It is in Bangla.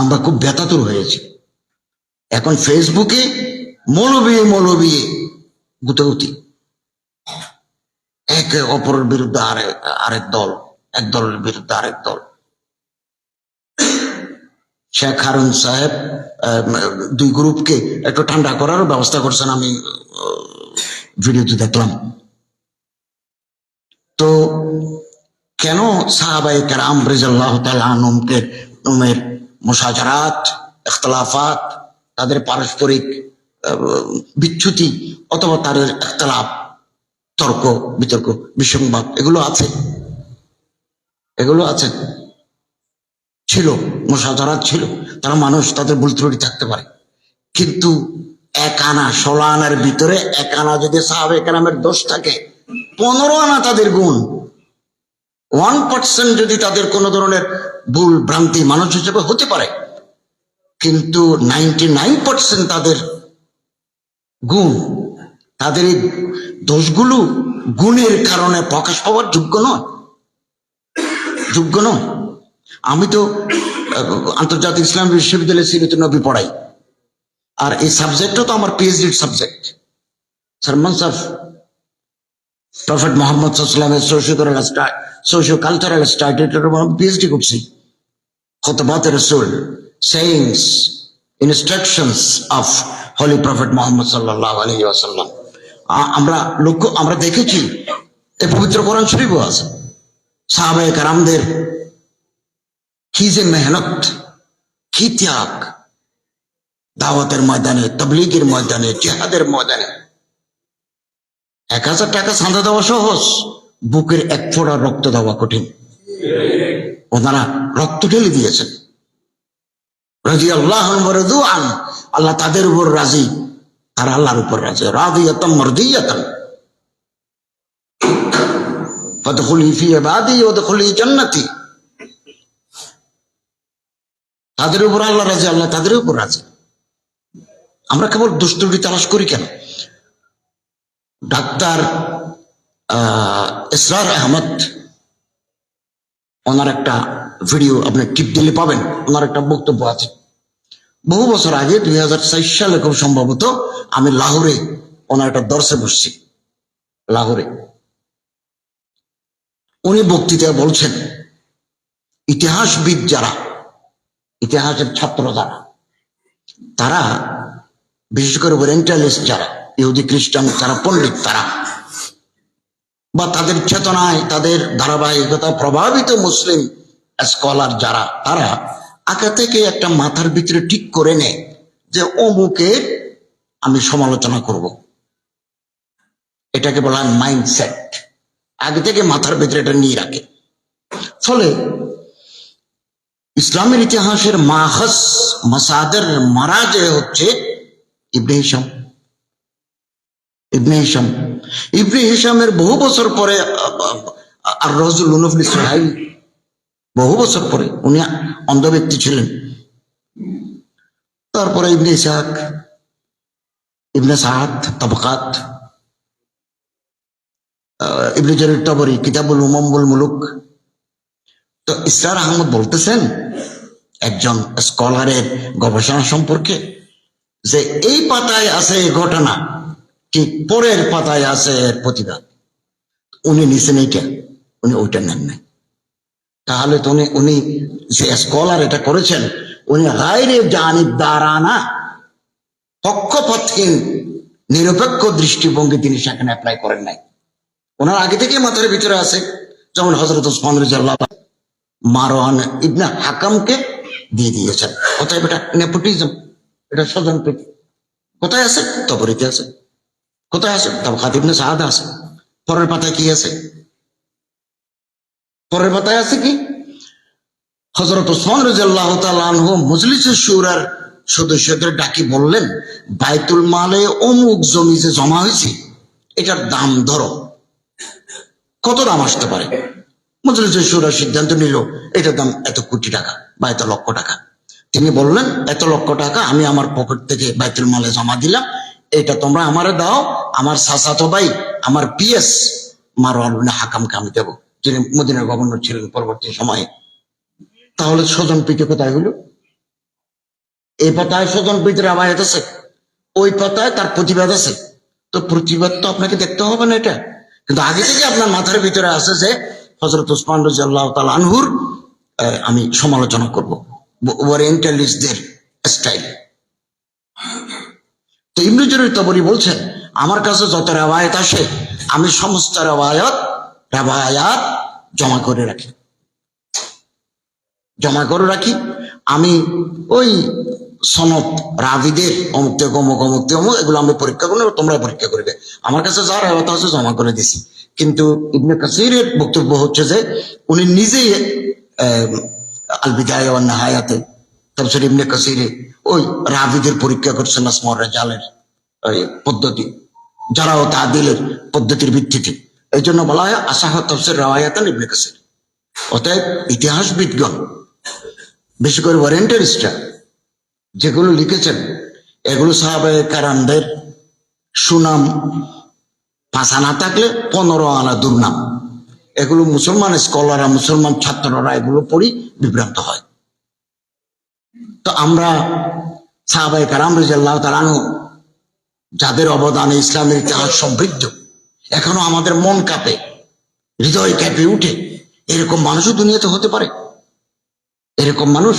আমরা খুব ব্যথাতুর হয়েছি। এখন ফেসবুকে মৌলবী মৌলবী গুতগুতি একে অপরের বিরুদ্ধে আরেক আরেক দল, এক দলের বিরুদ্ধে আরেক দল। শেখ হারুন সাহেব দুই গ্রুপকে একটু ঠান্ডা করার ব্যবস্থা করছেন আমি ভিডিওতে দেখলাম। তো কেন সাহাবাই কেরাম রেজাল্লাহ তালকে উমের মুসাজারাত ইখতলাফাত, তাদের পারস্পরিক বিচ্যুতি অথবা তাদের ইখতলাফ, তর্ক, বিতর্ক, বিসংবাদ, এগুলো আছে। এগুলো আছে। ছিল মুসাজারাত ছিল। তারা মানুষ, তাদের ভুল ত্রুটি থাকতে পারে। কিন্তু এক আনা, ষোলো আনার ভিতরে এক আনা যদি সাহাবে কেরামের দোষ থাকে, পনেরো আনা তাদের গুণ। ওয়ান পার্সেন্ট যদি তাদের কোনো ধরনের ভুল ভ্রান্তি মানুষ হিসেবে হতে পারে, কিন্তু নাইনটি নাইন পার্সেন্ট তাদের গুণ, তাদের এই দোষগুলো গুণের কারণে প্রকাশ পাওয়ার যোগ্য নয়। যোগ্য নয়। আমি তো আন্তর্জাতিক ইসলাম বিশ্ববিদ্যালয়ে সিরিত নবী পড়াই। আর এই সাবজেক্টও তো আমার পিএইচডির সাবজেক্ট। সালমান সাহ প্রফেট মোহাম্মদ সাল্লামের সোশিয়াল সোশিও কালচারাল স্টাডিটার পিএইচডি করছি খতবাত রসুল sayings instructions of holy prophet Mohammad সাল্লাহ আলহি আসাল্লাম আমরা লক্ষ্য আমরা দেখেছি এই পবিত্র কোরআন শরীফও আছে সাহাবায়ে কারামদের কি যে মেহনত কি ত্যাগ দাওয়াতের ময়দানে তবলিগের ময়দানে জেহাদের ময়দানে এক হাজার টাকা চাঁদা দেওয়া সহজ বুকের এক ফোঁড়া রক্ত দেওয়া কঠিন। ওনারা রক্ত ঢেলে দিয়েছেন। রাজি আল্লাহ আল্লাহ তাদের উপর রাজি আর আল্লাহর উপর রাজি। রাদিয়াতাম মারদিয়াতাম তাদের উপর আল্লাহ রাজি, আল্লাহ তাদের উপর রাজি। আমরা কেবল দুষ্টুটি তালাশ করি কেন? ডাক্তার ইসরার আহমদ, ওনার একটা ভিডিও আপনি টিপ দিলে পাবেন, ওনার একটা বক্তব্য আছে। বহু বছর আগে, দুই হাজার চার সালে খুব সম্ভবত, আমি লাহোরে ওনার একটা দর্শে বসছি, লাহোরে। উনি বক্তৃতা বলছেন, ইতিহাসবিদ যারা, ইতিহাসের ছাত্র যারা, তারা, বিশেষ করে ওরিয়েন্টালিস্ট যারা, ইহুদি, খ্রিস্টান, যারা পণ্ডিত তারা বা তাদের চেতনায়, তাদের ধারাবাহিকতা প্রভাবিত মুসলিম স্কলার যারা, তারা আগে থেকে একটা মাথার ভিতরে ঠিক করে নেয় যে অমুকের আমি সমালোচনা করব। এটাকে বলা হয় মাইন্ডসেট আগে থেকে মাথার ভিতরে এটা নিয়ে রাখে। ফলে ইসলামের ইতিহাসের মাহাস মাসাদের মারা যে হচ্ছে ইবনে হিসাম ইবনে হিসাম ইবনে হিসামের বহু বছর পরে আর রজুল উনফলি সোহাইল, বহু বছর পরে উনি অন্ধ ব্যক্তি ছিলেন। তারপরে ইবনে ইসাক ইবনে সাহাদ তবকাত ইবনে জরির কিতাবুল উমম্বুল মুলুক। তো ইসরার আহমদ বলতেছেন, একজন স্কলারের গবেষণা সম্পর্কে যে এই পাতায় আছে ঘটনা। ঠিক পরের পাতায় আছে এর প্রতিবাদ উনি নিছেন এইটা, উনি ওইটা নেন নাই। তাহলে তো উনি উনি যে স্কলার এটা করেছেন, উনি গাইরে জানিব দাঁড়ানা পক্ষপাতহীন নিরপেক্ষ দৃষ্টিভঙ্গি তিনি সেখানে অ্যাপ্লাই করেন নাই। ওনার আগে থেকে মাথার ভিতরে আছে, যেমন হজরত ওসমান রাজিয়াল্লাহ মারোয়ান ইবনে হাকামকে দিয়ে দিয়েছেন। অতএব এটা নেপোটিজম। এটা স্বজন কোথায় আছে? তবরিতে আছে। কোথায় আছে? তবে খাতিবনে সাহাদা আছে। পরের পাতায় কি আছে? পরের পাতায় আছে কি? হজরত ওসমান রাজিয়াল্লাহ তাআলাহু মজলিসের শুরার সদস্যদের ডাকি বললেন, বাইতুল মালে অমুক জমি যে জমা হয়েছে, এটার দাম ধরো। কত দাম আসতে পারে? মজলিসের শুরা সিদ্ধান্ত নিল, এটার দাম এত কোটি টাকা বা এত লক্ষ টাকা। তিনি বললেন, এত লক্ষ টাকা আমি আমার পকেট থেকে বাইতুল মালে জমা দিলাম এটা তোমরা আমারে দাও, আমার সাসাতো ভাই, আমার পিএস মারওয়ান হাকামকে আমি দেবো, যিনি মদিনার গভর্নর ছিলেন পরবর্তী সময়ে। তাহলে স্বজন প্রীতি কোথায় হইল? এই পাতায় স্বজন প্রীতির আবায়াত আছে, ওই পাতায় তার প্রতিবাদ আছে। তো প্রতিবাদ তো আপনাকে দেখতে হবে না এটা। কিন্তু আগে থেকে আপনার মাথার ভিতরে আছে যে হজরত উসমান রাজি আল্লাহ তাল আনহুর আমি সমালোচনা করব। ওরিয়েন্টালিস্টদের স্টাইল। তো জরির তবরি বলছেন আমার কাছে যত রেওয়ায়ত আসে আমি সমস্ত রেওয়ায়ত রেওয়ায়াত জমা করে রাখি। জমা করে রাখি। আমি ওই সনদ রাবিদের অমুক থেকে অমুক অমুক থেকে অমুক এগুলো আমি পরীক্ষা করব তোমরা পরীক্ষা করবে। আমার কাছে যা রেওয়াত আছে জমা করে দিছি। কিন্তু ইবনে কাসিরের বক্তব্য হচ্ছে যে উনি নিজেই আহ, আল বিদায় নাহায়াতে তারপর ইবনে কাসিরে ওই রাবিদের পরীক্ষা করছেন আসমর জালের ওই পদ্ধতি। যারা যারাও তাদিলের পদ্ধতির ভিত্তিতে। এই জন্য বলা হয় আসাহ তফসির রাওয়ায়াতান ইবনে কাসির। অতএব ইতিহাসবিদগণ বিশেষ করে ওয়ারেন্টারিস্টরা যেগুলো লিখেছেন, এগুলো সাহাবায়ে কারামদের সুনাম পাশা না থাকলে পনেরো আনা দুর্নাম। এগুলো মুসলমান স্কলাররা, মুসলমান ছাত্ররা এগুলো পড়ি বিভ্রান্ত হয়। তো আমরা সাহাবাই কারাম রাজিয়াল্লাহ তালানহ যাদের অবদানে ইসলামের ইতিহাস সমৃদ্ধ, এখনও আমাদের মন কাঁপে, হৃদয় কেঁপে উঠে, এরকম মানুষও দুনিয়াতে হতে পারে, এরকম মানুষ